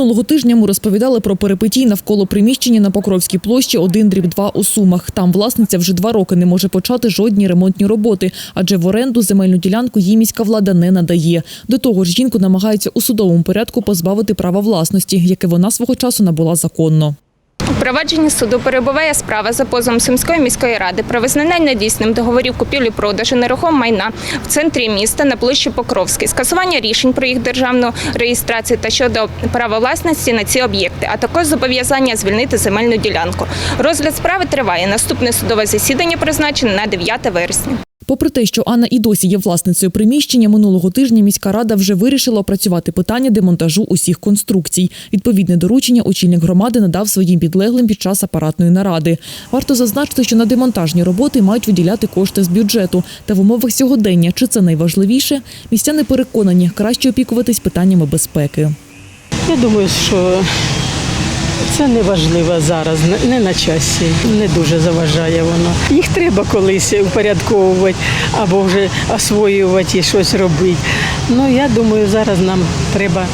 Минулого тижня ми розповідали про перипетій навколо приміщення на Покровській площі 1 дріб 2 у Сумах. Там власниця вже два роки не може почати жодні ремонтні роботи, адже в оренду земельну ділянку їй міська влада не надає. До того ж, жінку намагаються у судовому порядку позбавити права власності, яке вона свого часу набула законно. Провадженні суду перебуває справа за позовом Сумської міської ради про визнання недійсним договорів купівлі-продажу нерухомого майна в центрі міста на площі Покровській, скасування рішень про їх державну реєстрацію та щодо права власності на ці об'єкти, а також зобов'язання звільнити земельну ділянку. Розгляд справи триває. Наступне судове засідання призначене на 9 вересня. Попри те, що Анна і досі є власницею приміщення, минулого тижня міська рада вже вирішила опрацювати питання демонтажу усіх конструкцій. Відповідне доручення очільник громади надав своїм підлеглим під час апаратної наради. Варто зазначити, що на демонтажні роботи мають виділяти кошти з бюджету. Та в умовах сьогодення, чи це найважливіше, містяни переконані, краще опікуватись питаннями безпеки. Я думаю, що це не важливо зараз, не- на часі, не дуже заважає воно. Їх треба колись упорядковувати або вже освоювати і щось робити. Ну, я думаю, зараз нам треба,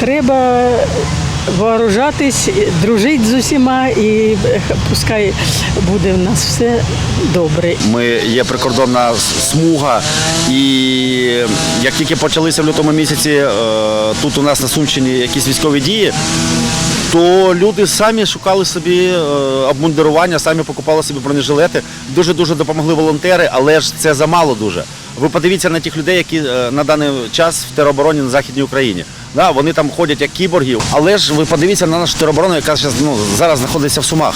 треба вооружатись, дружити з усіма і пускай буде в нас все добре. Ми є прикордонна смуга, і як тільки почалися в лютому місяці е, тут у нас на Сумщині якісь військові дії, то люди самі шукали собі е, обмундирування, самі покупали собі бронежилети. Дуже дуже допомогли волонтери, але ж це замало дуже. Ви подивіться на тих людей, які е, на даний час в теробороні на Західній Україні. Да, вони там ходять як кіборгів, але ж ви подивіться на нашу тероборону, яка зараз, ну, зараз знаходиться в Сумах.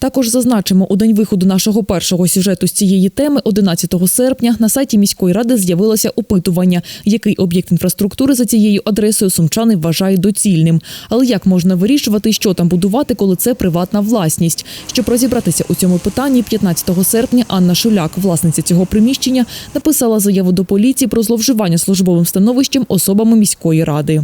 Також зазначимо, у день виходу нашого першого сюжету з цієї теми, 11 серпня, на сайті міської ради з'явилося опитування, який об'єкт інфраструктури за цією адресою сумчани вважають доцільним. Але як можна вирішувати, що там будувати, коли це приватна власність? Щоб розібратися у цьому питанні, 15 серпня Анна Шуляк, власниця цього приміщення, написала заяву до поліції про зловживання службовим становищем особами міської ради.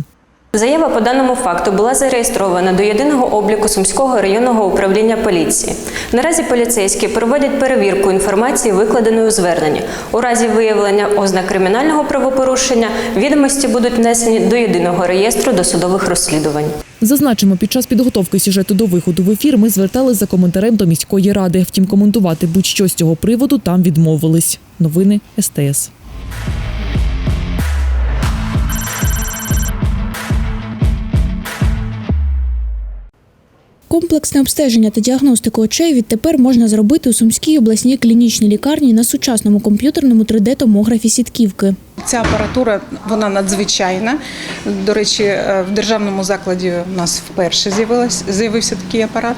Заява по даному факту була зареєстрована до єдиного обліку Сумського районного управління поліції. Наразі поліцейські проводять перевірку інформації, викладеної у зверненні. У разі виявлення ознак кримінального правопорушення відомості будуть внесені до єдиного реєстру досудових розслідувань. Зазначимо, під час підготовки сюжету до виходу в ефір ми звертались за коментарем до міської ради. Втім, коментувати будь-що з цього приводу там відмовились. Новини СТС. Комплексне обстеження та діагностику очей відтепер можна зробити у Сумській обласній клінічній лікарні на сучасному комп'ютерному 3D-томографі сітківки. Ця апаратура вона надзвичайна. До речі, е, в державному закладі у нас вперше з'явився такий апарат.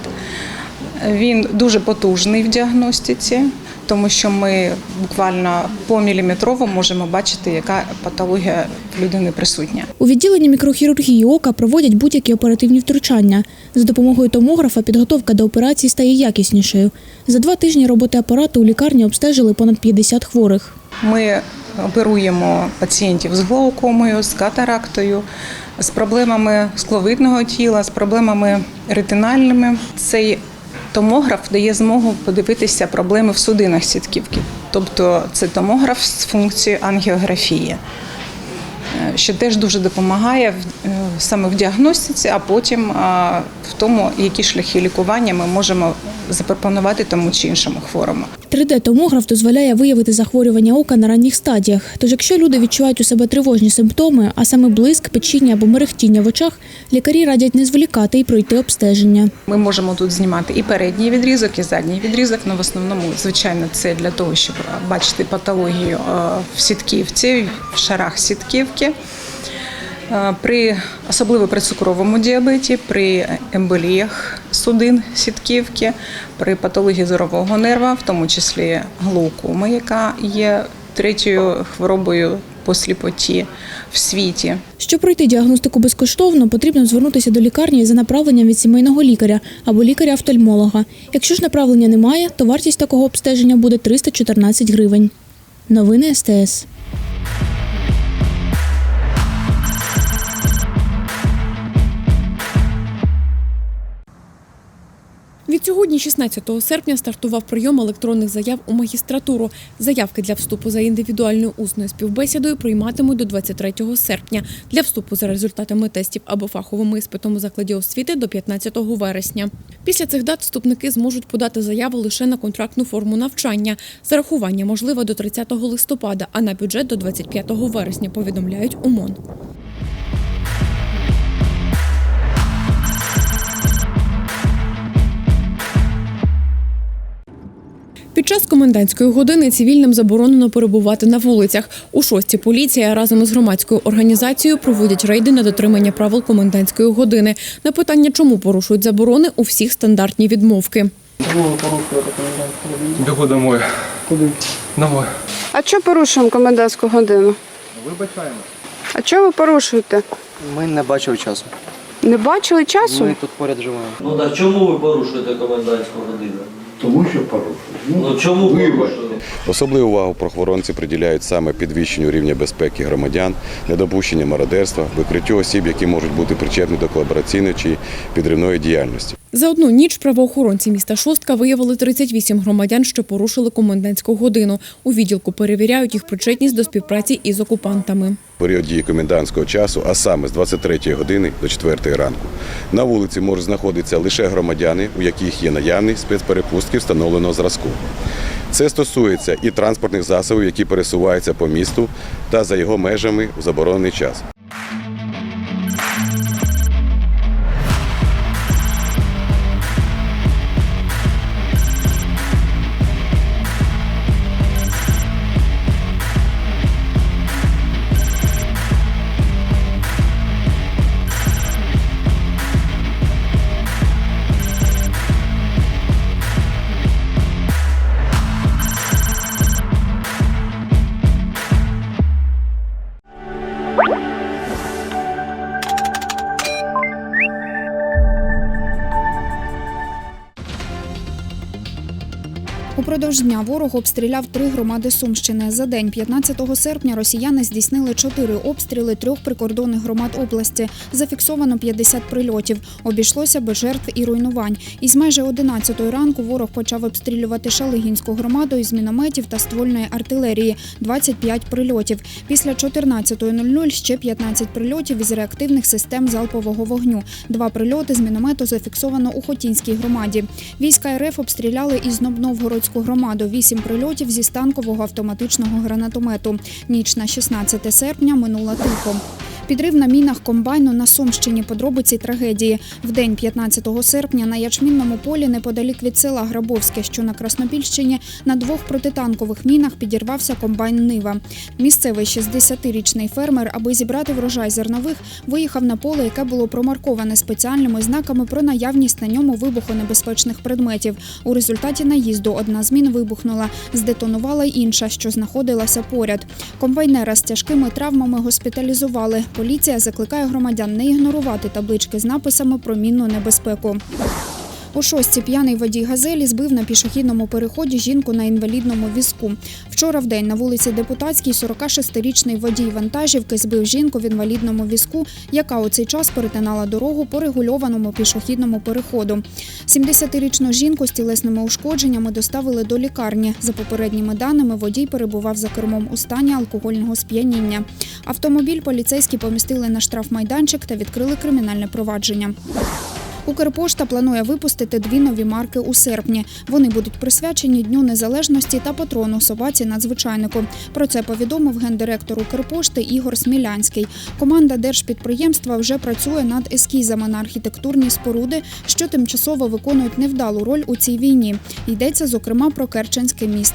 Він дуже потужний в діагностиці, тому що ми буквально по міліметрово можемо бачити, яка патологія в людини присутня. У відділенні мікрохірургії ока проводять будь-які оперативні втручання. За допомогою томографа підготовка до операцій стає якіснішою. За два тижні роботи апарату у лікарні обстежили понад 50 хворих. Ми оперуємо пацієнтів з глаукомою, з катарактою, з проблемами скловидного тіла, з проблемами ретинальними. Цей томограф дає змогу подивитися проблеми в судинах сітківки. Тобто це томограф з функцією ангіографії, е, що теж дуже допомагає е, саме в діагностиці, а потім в тому, які шляхи лікування ми можемо запропонувати тому чи іншому хворому. 3D-томограф дозволяє виявити захворювання ока на ранніх стадіях. Тож, якщо люди відчувають у себе тривожні симптоми, а саме блиск, печіння або мерехтіння в очах, лікарі радять не зволікати і пройти обстеження. Ми можемо тут знімати і передній відрізок, і задній відрізок. але в основному, звичайно, це для того, щоб бачити патологію е, в сітківці, в шарах сітківки. Е, При особливо при цукровому діабеті, при емболіях судин сітківки, при патології зорового нерва, в тому числі глаукоми, яка є третьою хворобою по сліпоті в світі. Щоб пройти діагностику безкоштовно, потрібно звернутися до лікарні за направленням від сімейного лікаря або лікаря-офтальмолога. Якщо ж направлення немає, то вартість такого обстеження буде 314 гривень. Новини СТС. Відсьогодні, 16 серпня, стартував прийом електронних заяв у магістратуру. Заявки для вступу за індивідуальною усною співбесідою прийматимуть до 23 серпня. Для вступу за результатами тестів або фаховим іспитом у закладі освіти до 15 вересня. Після цих дат вступники зможуть подати заяву лише на контрактну форму навчання. Зарахування можливе до 30 листопада, а на бюджет до 25 вересня, повідомляють УМОН. Під час комендантської години цивільним заборонено перебувати на вулицях. У шості поліція разом із громадською організацією проводять рейди на дотримання правил комендантської години. На питання, чому порушують заборони, у всіх стандартні відмовки. Бігу домой. Куди? Домой. А що порушуємо комендантську годину? Вибачаємо. А чого ви порушуєте? Ми не бачили часу. Не бачили часу? Ми тут поряд живемо. Ну так чому ви порушуєте комендантську годину? Тому що порушують. Ну чому порушуєте? Особливу увагу прохоронці приділяють саме підвищенню рівня безпеки громадян, недопущення мародерства, викриттю осіб, які можуть бути причетні до колабораційної чи підривної діяльності. За одну ніч правоохоронці міста Шостка виявили 38 громадян, що порушили комендантську годину. У відділку перевіряють їх причетність до співпраці із окупантами. Період дії комендантського часу, а саме з 23 години до 4 ранку, на вулиці можуть знаходитися лише громадяни, у яких є наявність спецперепустки встановленого зразку. Це стосується і транспортних засобів, які пересуваються по місту та за його межами у заборонений час. Упродовж дня ворог обстріляв три громади Сумщини. За день, 15 серпня, росіяни здійснили чотири обстріли трьох прикордонних громад області. Зафіксовано 50 прильотів. Обійшлося без жертв і руйнувань. Із майже 11 ранку ворог почав обстрілювати Шалигінську громаду із мінометів та ствольної артилерії. 25 прильотів. Після 14.00 ще 15 прильотів із реактивних систем залпового вогню. Два прильоти з міномету зафіксовано у Хотінській громаді. Війська РФ обстріляли із Новгородську громаду. Вісім прильотів зі станкового автоматичного гранатомету. Ніч на 16 серпня минула тихо. Підрив на мінах комбайну на Сумщині. Подробиці трагедії. В день 15 серпня на ячмінному полі неподалік від села Грабовське, що на Краснопільщині, на двох протитанкових мінах підірвався комбайн Нива. Місцевий 60-річний фермер, аби зібрати врожай зернових, виїхав на поле, яке було промарковане спеціальними знаками про наявність на ньому вибухонебезпечних предметів. У результаті наїзду одна з мін вибухнула, здетонувала інша, що знаходилася поряд. Комбайнера з тяжкими травмами госпіталізували. Поліція закликає громадян не ігнорувати таблички з написами про мінну небезпеку. У шості п'яний водій газелі збив на пішохідному переході жінку на інвалідному візку. Вчора в день на вулиці Депутатській 46-річний водій вантажівки збив жінку в інвалідному візку, яка у цей час перетинала дорогу по регульованому пішохідному переходу. 70-річну жінку з тілесними ушкодженнями доставили до лікарні. За попередніми даними, водій перебував за кермом у стані алкогольного сп'яніння. Автомобіль поліцейські помістили на штрафмайданчик та відкрили кримінальне провадження. Укрпошта планує випустити дві нові марки у серпні. Вони будуть присвячені Дню Незалежності та патрону собаці надзвичайнику. Про це повідомив гендиректор Укрпошти Ігор Смілянський. Команда держпідприємства вже працює над ескізами на архітектурні споруди, що тимчасово виконують невдалу роль у цій війні. Йдеться зокрема про Керченський міст.